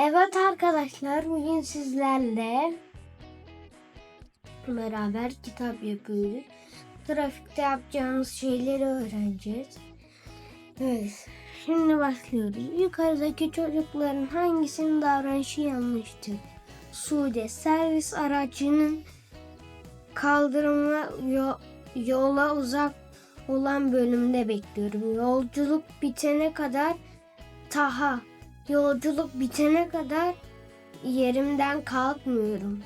Evet arkadaşlar bugün sizlerle beraber kitap yapıyoruz. Trafikte yapacağımız şeyleri öğreneceğiz. Evet. Şimdi başlıyoruz. Yukarıdaki çocukların hangisinin davranışı yanlıştır? Sude servis aracının kaldırıma yo- yola uzak olan bölümde bekliyorum. Yolculuk bitene kadar Taha Yolculuk bitene kadar yerimden kalkmıyorum.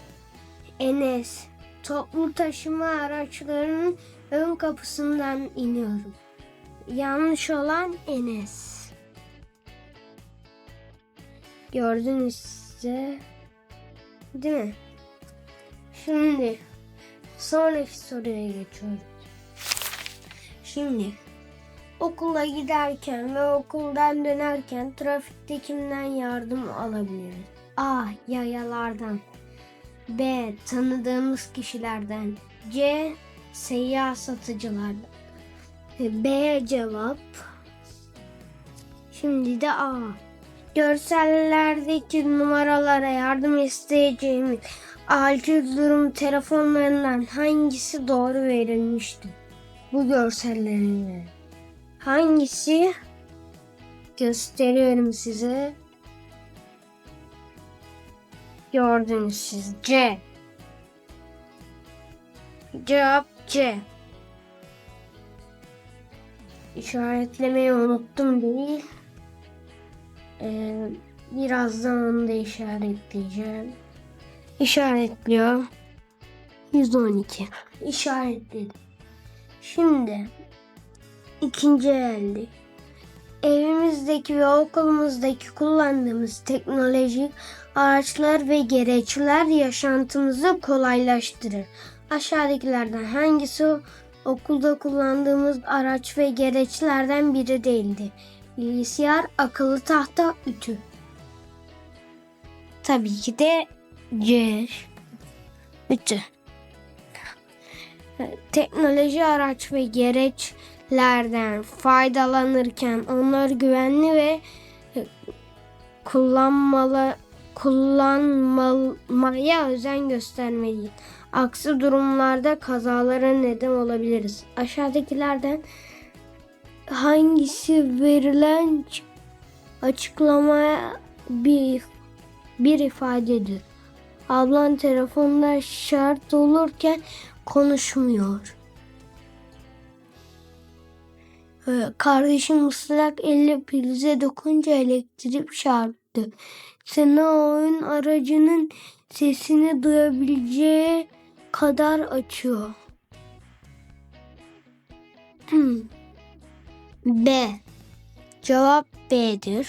Enes, toplu taşıma araçlarının ön kapısından iniyorum. Yanlış olan Enes. Gördünüz size. Değil mi? Şimdi sonraki soruya geçiyorum. Şimdi Okula giderken ve okuldan dönerken trafikte kimden yardım alabiliriz? A. Yayalardan. B. Tanıdığımız kişilerden. C. Seyyar satıcılardan. B cevap. Şimdi de A. Görsellerdeki numaralara yardım isteyeceğimiz acil durum telefonlarından hangisi doğru verilmiştir? Bu görsellerinde. Hangisi? Gösteriyorum size. Gördünüz siz. C. Cevap C. İşaretlemeyi unuttum değil. Ee, birazdan onu da işaretleyeceğim. İşaretliyor. 112. İşaretledim. Şimdi ikinci elde. Evimizdeki ve okulumuzdaki kullandığımız teknolojik araçlar ve gereçler yaşantımızı kolaylaştırır. Aşağıdakilerden hangisi okulda kullandığımız araç ve gereçlerden biri değildi? Bilgisayar, akıllı tahta, ütü. Tabii ki de C. Ütü. Teknoloji araç ve gereçlerden faydalanırken onları güvenli ve kullanmalı kullanmaya özen göstermeliyiz. Aksi durumlarda kazalara neden olabiliriz. Aşağıdakilerden hangisi verilen açıklamaya bir bir ifadedir? Ablan telefonda şart olurken konuşmuyor. Kardeşim ıslak elle prize dokunca elektrik çarptı. Sena oyun aracının sesini duyabileceği kadar açıyor. Hmm. B. Cevap B'dir.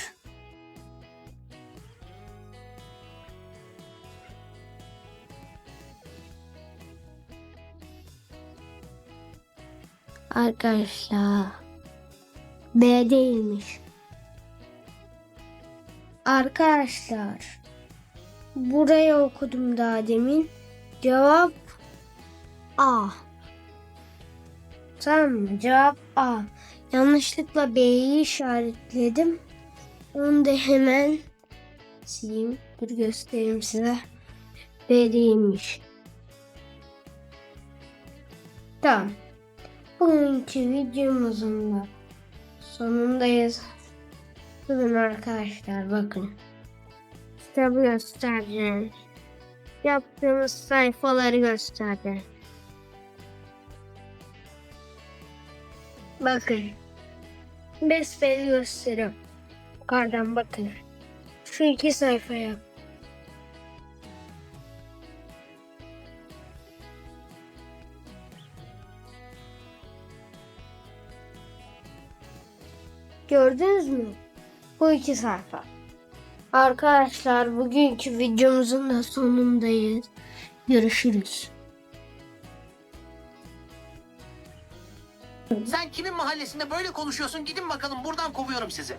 Arkadaşlar B değilmiş. Arkadaşlar buraya okudum daha demin. Cevap A. Tamam mı? Cevap A. Yanlışlıkla B'yi işaretledim. Onu da hemen sileyim. Dur göstereyim size. B değilmiş. Tamam. Bugünkü videomuzun da sonundayız. Bugün arkadaşlar bakın. Kitabı göstereceğim. Yaptığımız sayfaları göstereceğim. Bakın. Besbelli gösteriyorum. Yukarıdan bakın. Şu iki sayfaya. Gördünüz mü? Bu iki sayfa. Arkadaşlar bugünkü videomuzun da sonundayız. Görüşürüz. Sen kimin mahallesinde böyle konuşuyorsun? Gidin bakalım buradan kovuyorum sizi.